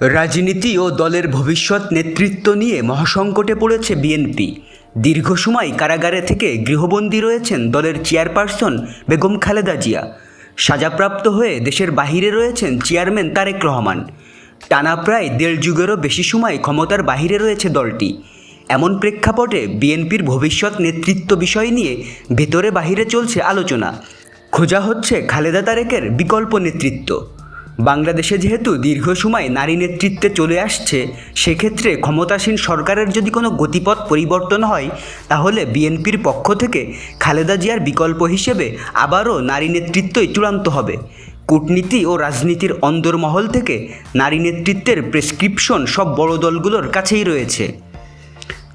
রাজনীতি ও দলের ভবিষ্যৎ নেতৃত্ব নিয়ে মহাসংকটে পড়েছে বিএনপি। দীর্ঘ সময় কারাগারে থেকে গৃহবন্দী রয়েছেন দলের চেয়ারপারসন বেগম খালেদা জিয়া। সাজাপ্রাপ্ত হয়ে দেশের বাহিরে রয়েছেন চেয়ারম্যান তারেক রহমান। টানা প্রায় দেড় যুগেরও বেশি সময় ক্ষমতার বাহিরে রয়েছে দলটি। এমন প্রেক্ষাপটে বিএনপির ভবিষ্যৎ নেতৃত্ব বিষয় নিয়ে ভেতরে বাহিরে চলছে আলোচনা। খোঁজা হচ্ছে খালেদা তারেকের বিকল্প নেতৃত্ব। বাংলাদেশে যেহেতু দীর্ঘ সময় নারী নেতৃত্বে চলে আসছে, সেক্ষেত্রে ক্ষমতাসীন সরকারের যদি কোনো গতিপথ পরিবর্তন হয়, তাহলে বিএনপির পক্ষ থেকে খালেদা জিয়ার বিকল্প হিসেবে আবারও নারী নেতৃত্বই চূড়ান্ত হবে। কূটনীতি ও রাজনীতির অন্দরমহল থেকে নারী নেতৃত্বের প্রেসক্রিপশন সব বড় দলগুলোর কাছেই রয়েছে।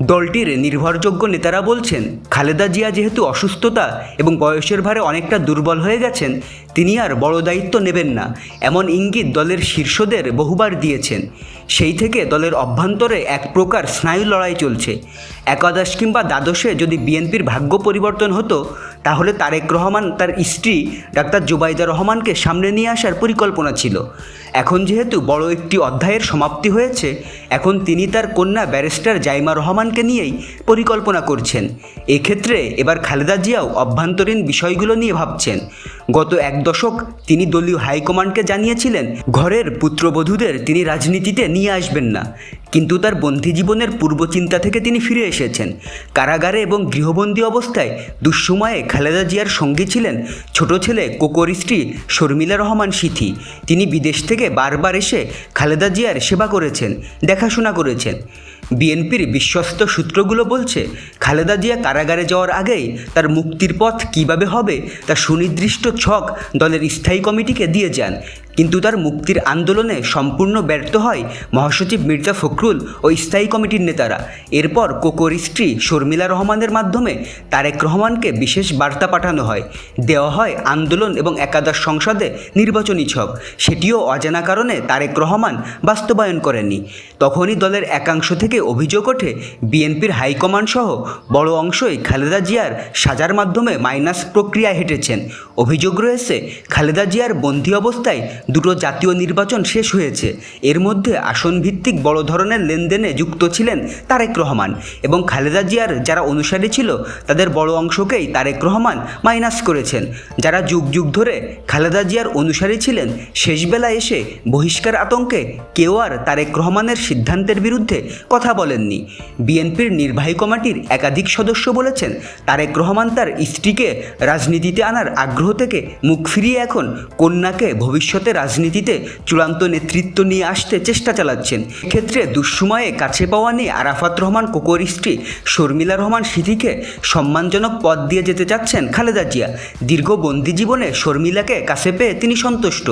দলটির নির্ভরযোগ্য নেতারা বলছেন, খালেদা জিয়া যেহেতু অসুস্থতা এবং বয়সের ভারে অনেকটা দুর্বল হয়ে গেছেন, তিনি আর বড় দায়িত্ব নেবেন না, এমন ইঙ্গিত দলের শীর্ষদের বহুবার দিয়েছেন। সেই থেকে দলের অভ্যন্তরে এক প্রকার স্নায়ু লড়াই চলছে। একাদশ কিংবা দ্বাদশে যদি বিএনপির ভাগ্য পরিবর্তন হতো তাহলে তারেক রহমান, তার স্ত্রী ডাক্তার জুবাইদা রহমানকে সামনে নিয়ে আসার পরিকল্পনা ছিল। এখন যেহেতু বড় একটি অধ্যায়ের সমাপ্তি হয়েছে, এখন তিনি তার কন্যা ব্যারিস্টার জাইমা রহমানকে নিয়েই পরিকল্পনা করছেন। এক্ষেত্রে এবার খালেদা জিয়াও অভ্যন্তরীণ বিষয়গুলো নিয়ে ভাবছেন। গত এক দশক তিনি দলীয় হাইকমান্ডকে জানিয়েছিলেন, ঘরের পুত্রবধূদের তিনি রাজনীতিতে নিয়ে আসবেন না। কিন্তু তার বন্দী জীবনের পূর্বচিন্তা থেকে তিনি ফিরে এসেছেন। কারাগারে এবং গৃহবন্দী অবস্থায় দুঃসময়ে খালেদা জিয়ার সঙ্গী ছিলেন ছোট ছেলে কোকর স্ত্রী শর্মিলা রহমান সিথি। তিনি বিদেশ থেকে বারবার এসে খালেদা জিয়ার সেবা করেছেন, দেখাশোনা করেছেন। বিএনপির বিশ্বস্ত সূত্রগুলো বলছে, খালেদা জিয়া কারাগারে যাওয়ার আগেই তার মুক্তির পথ কীভাবে হবে তা সুনির্দিষ্ট ছক দলের স্থায়ী কমিটিকে দিয়ে যান। কিন্তু তার মুক্তির আন্দোলনে সম্পূর্ণ ব্যর্থ হয় মহাসচিব মির্জা ফখরুল ও স্থায়ী কমিটির নেতারা। এরপর কোকর স্ত্রী শর্মিলা রহমানের মাধ্যমে তারেক রহমানকে বিশেষ বার্তা পাঠানো হয়। দেওয়া হয় আন্দোলন এবং একাদশ সংসদে নির্বাচনী ছক। সেটিও অজানা কারণে তারেক রহমান বাস্তবায়ন করেননি। তখনই দলের একাংশ থেকে অভিযোগ ওঠে, বিএনপির হাইকমান্ড সহ বড় অংশই খালেদা জিয়ার সাজার মাধ্যমে মাইনাস প্রক্রিয়ায় হেঁটেছেন। অভিযোগ রয়েছে, খালেদা জিয়ার বন্দী অবস্থায় দুটো জাতীয় নির্বাচন শেষ হয়েছে। এর মধ্যে আসন ভিত্তিক বড় ধরনের লেনদেনে যুক্ত ছিলেন তারেক রহমান এবং খালেদা জিয়ার যারা অনুসারী ছিল, তাদের বড় অংশকেই তারেক রহমান মাইনাস করেছেন। যারা যুগ যুগ ধরে খালেদা জিয়ার অনুসারী ছিলেন, শেষবেলা এসে বহিষ্কার আতঙ্কে কেউ আর তারেক রহমানের সিদ্ধান্তের বিরুদ্ধে কথা বলেননি। বিএনপির নির্বাহী কমিটির একাধিক সদস্য বলেছেন, তারেক রহমান তার স্ত্রীকে রাজনীতিতে আনার আগ্রহ থেকে মুখ ফিরিয়ে এখন কন্যাকে ভবিষ্যতে রাজনীতিতে চূড়ান্ত নেতৃত্ব নিয়ে আসতে চেষ্টা চালাচ্ছেন। ক্ষেত্রে দুঃসময়ে কাছে পাওয়া নিয়ে আরাফাত রহমান, কোকোর স্ত্রী শর্মিলা রহমান সিথিকে সম্মানজনক পদ দিয়ে যেতে চাচ্ছেন খালেদা জিয়া। দীর্ঘ বন্দি জীবনে শর্মিলাকে কাছে পেয়ে তিনি সন্তুষ্ট।